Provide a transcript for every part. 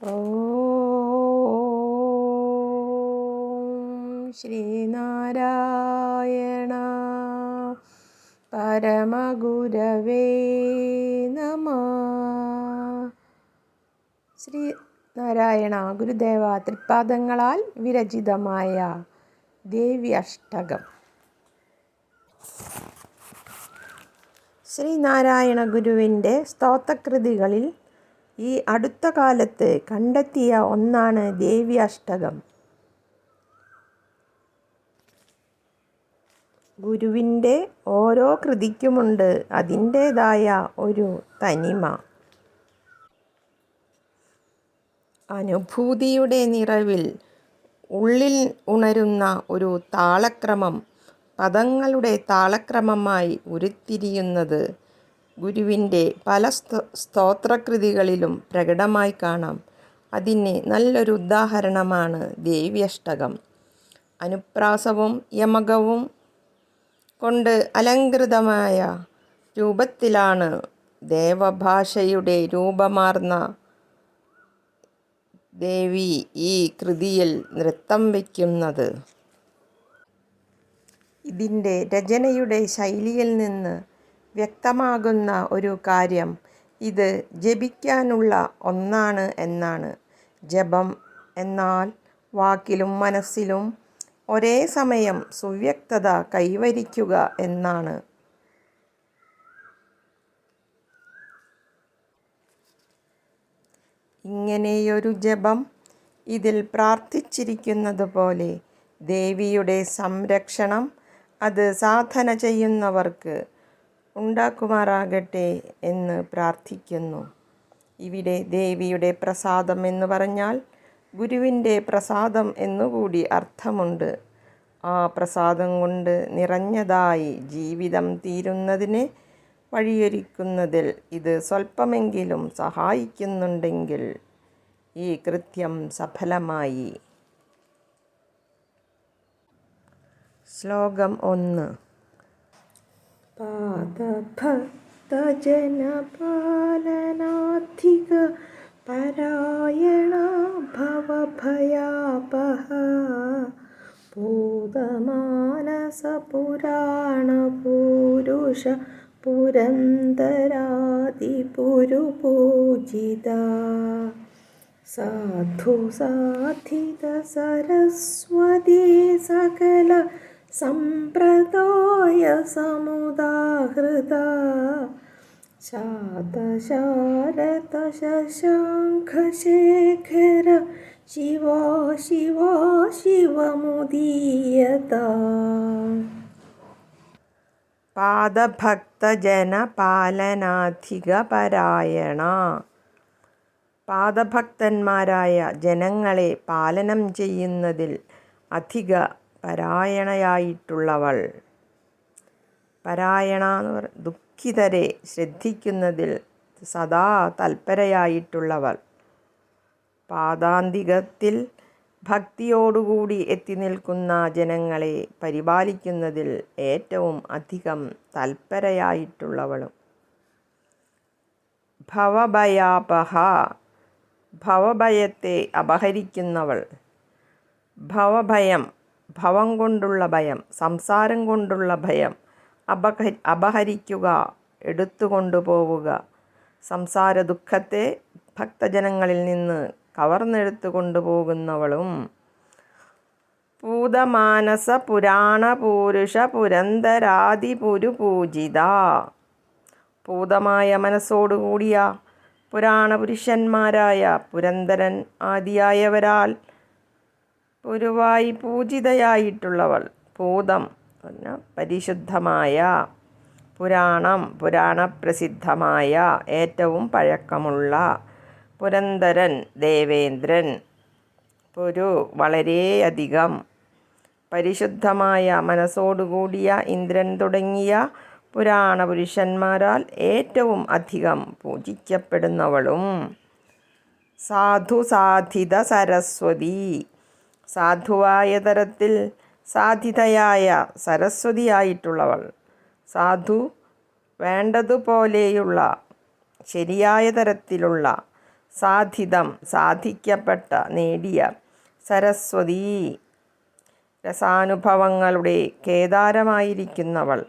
ഓം ശ്രീനാരായണ പരമഗുരവേ നമ. ശ്രീനാരായണ ഗുരുദേവ തൃപ്പാദങ്ങളാൽ വിരചിതമായ ദേവി അഷ്ടകം. ശ്രീനാരായണ ഗുരുവിന്റെ സ്തോത്രകൃതികളിൽ ഈ അടുത്ത കാലത്ത് കണ്ടെത്തിയ ഒന്നാണ് ദേവി അഷ്ടകം ഗുരുവിന്റെ ഓരോ കൃതിക്കുമുണ്ട് അതിന്റേതായ ഒരു തനിമ. അനുഭൂതിയുടെ നിറവിൽ ഉള്ളിൽ ഉണരുന്ന ഒരു താളക്രമം പദങ്ങളുടെ താളക്രമമായി ഉരുത്തിരിയുന്നത് ഗുരുവിന്റെ പല സ്തോത്രകൃതികളിലും പ്രകടമായി കാണാം. അതിന് നല്ലൊരു ഉദാഹരണമാണ് ദേവ്യഷ്ടകം. അനുപ്രാസവും യമകവും കൊണ്ട് അലങ്കൃതമായ രൂപത്തിലാണ് ദേവഭാഷയുടെ രൂപമാർന്ന ദേവി ഈ കൃതിയിൽ നൃത്തം വയ്ക്കുന്നത്. ഇതിന്റെ രചനയുടെ ശൈലിയിൽ നിന്ന് വ്യക്തമാകുന്ന ഒരു കാര്യം ഇത് ജപിക്കാനുള്ള ഒന്നാണ് എന്നാണ്. ജപം എന്നാൽ വാക്കിലും മനസ്സിലും ഒരേ സമയം സുവ്യക്തത കൈവരിക്കുക എന്നാണ്. ഇങ്ങനെയൊരു ജപം ഇതിൽ പ്രാർത്ഥിച്ചിരിക്കുന്നത് പോലെ ദേവിയുടെ സംരക്ഷണം അത് സാധന ചെയ്യുന്നവർക്ക് ഉണ്ടാക്കുമാറാകട്ടെ എന്ന് പ്രാർത്ഥിക്കുന്നു. ഇവിടെ ദേവിയുടെ പ്രസാദം എന്ന് പറഞ്ഞാൽ ഗുരുവിന്റെ പ്രസാദം എന്നുകൂടി അർത്ഥമുണ്ട്. ആ പ്രസാദം കൊണ്ട് നിറഞ്ഞതായി ജീവിതം തീരുന്നതിന് വഴിയൊരുക്കുന്നതിൽ ഇത് സ്വല്പമെങ്കിലും സഹായിക്കുന്നുണ്ടെങ്കിൽ ഈ കൃത്യം സഫലമായി. ശ്ലോകം ഒന്ന്. പരായണ ഭവഭയാപഹ പൂതമാനസപുരാണപൂരുഷ പുരന്തരാതിപുരുപൂജിത സാധു സാധിത സരസ്വതി സകല सम्प्रदाय समुदाहृदा शातशारदशशाङ्खशेखर शिवा शिवा शिवमुदीयता പാദഭക്തജനപാലനാധികപരായണ പാദഭക്തന്മാരായ ജനങ്ങളെ പാലനം ചെയ്യുന്നതിൽ അധിക പരായണയായിട്ടുള്ളവൾ. പരായണ എന്ന് പറ ദുഃഖിതരെ ശ്രദ്ധിക്കുന്നതിൽ സദാ തൽപരയായിട്ടുള്ളവൾ. പാതാന്തികത്തിൽ ഭക്തിയോടുകൂടി എത്തി നിൽക്കുന്ന ജനങ്ങളെ പരിപാലിക്കുന്നതിൽ ഏറ്റവും അധികം തൽപരയായിട്ടുള്ളവളും. ഭവഭയാപഹ ഭവഭയത്തെ അപഹരിക്കുന്നവൾ. ഭവഭയം ഭവം കൊണ്ടുള്ള ഭയം സംസാരം കൊണ്ടുള്ള ഭയം അപഹ അപഹരിക്കുക എടുത്തുകൊണ്ടുപോവുക. സംസാര ദുഃഖത്തെ ഭക്തജനങ്ങളിൽ നിന്ന് കവർന്നെടുത്തു കൊണ്ടുപോകുന്നവളും പൂതമാനസ പുരാണ പൂരുഷ പുരന്തരാതിപുരുപൂജിത. പൂതമായ മനസ്സോടുകൂടിയ പുരാണപുരുഷന്മാരായ പുരന്തരൻ ആദിയായവരാൽ ഗുരുവായി പൂജിതയായിട്ടുള്ളവൾ. ഭൂതം പരിശുദ്ധമായ പുരാണം പുരാണപ്രസിദ്ധമായ ഏറ്റവും പഴക്കമുള്ള പുരന്തരൻ ദേവേന്ദ്രൻ. പുരു വളരെയധികം പരിശുദ്ധമായ മനസ്സോടുകൂടിയ ഇന്ദ്രൻ തുടങ്ങിയ പുരാണ പുരുഷന്മാരാൽ ഏറ്റവും അധികം പൂജിക്കപ്പെടുന്നവളും സാധു സാധിത സരസ്വതി. സാധുവായ തരത്തിൽ സാധിതയായ സരസ്വതിയായിട്ടുള്ളവൾ. സാധു വേണ്ടതുപോലെയുള്ള ശരിയായ തരത്തിലുള്ള സാധിതം സാധിക്കപ്പെട്ട നേടിയ സരസ്വതി. രസാനുഭവങ്ങളുടെ കേദാരമായിരിക്കുന്നവൾ.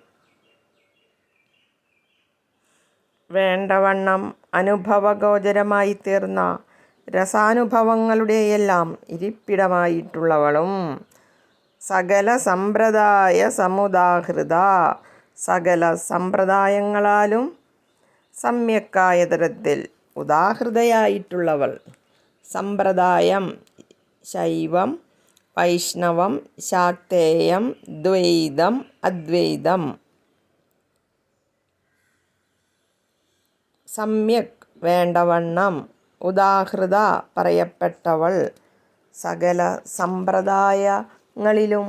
വേണ്ടവണ്ണം അനുഭവഗോചരമായി തീർന്ന രസാനുഭവങ്ങളുടെയെല്ലാം ഇരിപ്പിടമായിട്ടുള്ളവളും. സകല സമ്പ്രദായ സമുദാഹൃത സകല സമ്പ്രദായങ്ങളാലും സമ്യക്കായ തരത്തിൽ ഉദാഹൃതയായിട്ടുള്ളവൾ. സമ്പ്രദായം ശൈവം വൈഷ്ണവം ശാക്തേയം ദ്വൈതം അദ്വൈതം. സമ്യക് വേണ്ടവണ്ണം ഉദാഹൃത പറയപ്പെട്ടവൾ സകല സമ്പ്രദായങ്ങളിലും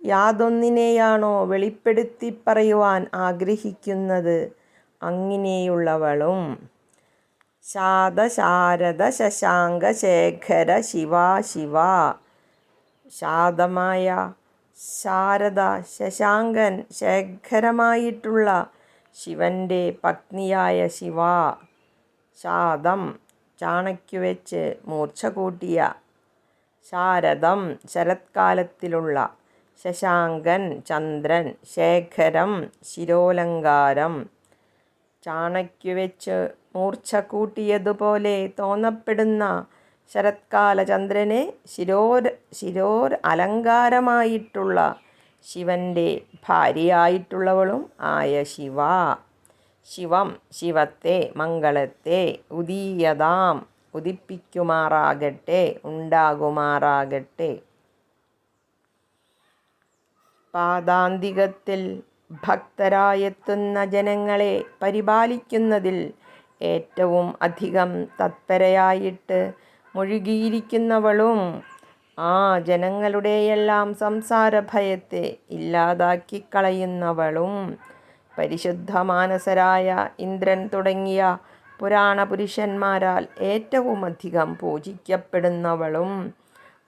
യാതൊന്നിനെയാണോ വെളിപ്പെടുത്തി പറയുവാൻ ആഗ്രഹിക്കുന്നത്? അങ്ങിനെയുള്ളവളും ശാദശാരദ ശശാങ്ക ശേഖര ശിവ ശിവ ശാദമായ ശാരദ ശശാങ്കൻ ശേഖരമായിട്ടുള്ള ശിവന്റെ പത്നിയായ ശിവ ശാദം ചാണയ്ക്കുവെച്ച് മൂർച്ച കൂട്ടിയ ശാരദം ശരത്കാലത്തിലുള്ള ശശാങ്കൻ ചന്ദ്രൻ ശേഖരം ശിരോലങ്കാരം ചാണയ്ക്കുവെച്ച് മൂർച്ച കൂട്ടിയതുപോലെ തോന്നപ്പെടുന്ന ശരത്കാല ചന്ദ്രനെ ശിരോര ശിരോർ അലങ്കാരമായിട്ടുള്ള ശിവന്റെ ഭാര്യയായിട്ടുള്ളവളും ആയ ശിവ. ശിവം ശിവത്തെ മംഗളത്തെ ഉദീയതാം ഉദിപ്പിക്കുമാറാകട്ടെ ഉണ്ടാകുമാറാകട്ടെ. പാദാന്തികത്തിൽ ഭക്തരായെത്തുന്ന ജനങ്ങളെ പരിപാലിക്കുന്നതിൽ ഏറ്റവും അധികം തത്പരയായിട്ട് മുഴുകിയിരിക്കുന്നവളും ആ ജനങ്ങളുടെയെല്ലാം സംസാര ഭയത്തെ ഇല്ലാതാക്കി പരിശുദ്ധ മാനസരായ ഇന്ദ്രൻ തുടങ്ങിയ പുരാണ പുരുഷന്മാരാൽ ഏറ്റവും അധികം പൂജിക്കപ്പെടുന്നവളും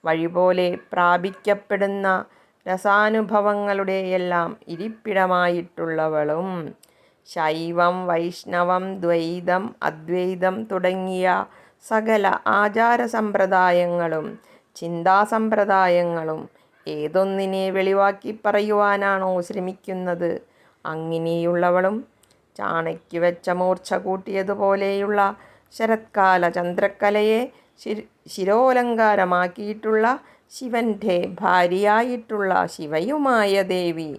വഴിപോലെ പ്രാപിക്കപ്പെടുന്ന രസാനുഭവങ്ങളുടെയെല്ലാം ഇരിപ്പിടമായിട്ടുള്ളവളും ശൈവം വൈഷ്ണവം ദ്വൈതം അദ്വൈതം തുടങ്ങിയ സകല ആചാര സമ്പ്രദായങ്ങളും ചിന്താസമ്പ്രദായങ്ങളും ഏതൊന്നിനെ വെളിവാക്കി പറയുവാനാണോ ശ്രമിക്കുന്നത്? അങ്ങനെയുള്ളവളും ചാണയ്ക്ക് വെച്ച മൂർച്ച കൂട്ടിയതുപോലെയുള്ള ശരത്കാല ചന്ദ്രക്കലയെ ശിരോലങ്കാരമാക്കിയിട്ടുള്ള ശിവന്റെ ഭാര്യയായിട്ടുള്ള ശിവയുമായ ദേവി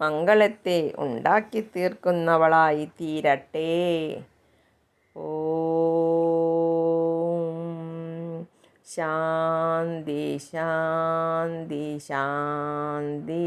മംഗളത്തെ ഉണ്ടാക്കി തീർക്കുന്നവളായി തീരട്ടെ. ഓ ശാന്തി ശാന്തി ശാന്തി